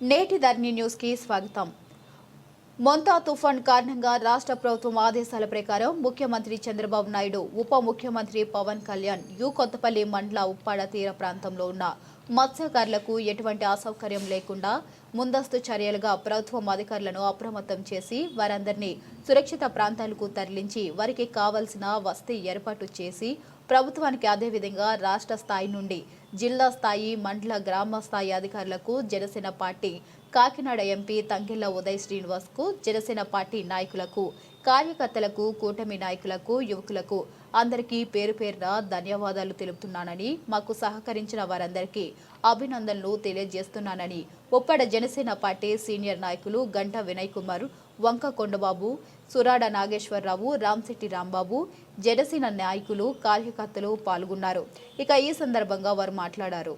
నేటి ధర్ని న్యూస్కి స్వాగతం. మొంతా తుఫాన్ కారణంగా రాష్ట్ర ప్రభుత్వం ఆదేశాల ప్రకారం ముఖ్యమంత్రి చంద్రబాబు నాయుడు ఉప ముఖ్యమంత్రి పవన్ కళ్యాణ్ యు కొత్తపల్లి మండల ఉప్పాడ తీర ప్రాంతంలో ఉన్న మత్స్యకారులకు ఎటువంటి అసౌకర్యం లేకుండా ముందస్తు చర్యలుగా ప్రభుత్వం అధికారులను అప్రమత్తం చేసి వారందరినీ సురక్షిత ప్రాంతాలకు తరలించి వారికి కావలసిన వసతి ఏర్పాటు చేసి ప్రభుత్వానికి అదేవిధంగా రాష్ట్ర స్థాయి నుండి జిల్లా స్థాయి మండల గ్రామ స్థాయి అధికారులకు జనసేన పార్టీ కాకినాడ ఎంపీ తంగెళ్ళ ఉదయ్ శ్రీనివాస్కు జనసేన పార్టీ నాయకులకు కార్యకర్తలకు కూటమి నాయకులకు యువకులకు అందరికీ పేరు పేరున ధన్యవాదాలు తెలుపుతున్నానని మాకు సహకరించిన వారందరికీ అభినందనలు తెలియజేస్తున్నానని ఉప్పడ జనసేన పార్టీ సీనియర్ నాయకులు గంట వినయ్ కుమార్ వంక కొండబాబు సురాడ నాగేశ్వరరావు రామ్శెట్టి రాంబాబు జనసేన నాయకులు కార్యకర్తలు పాల్గొన్నారు. ఇక ఈ సందర్భంగా వారు మాట్లాడారు.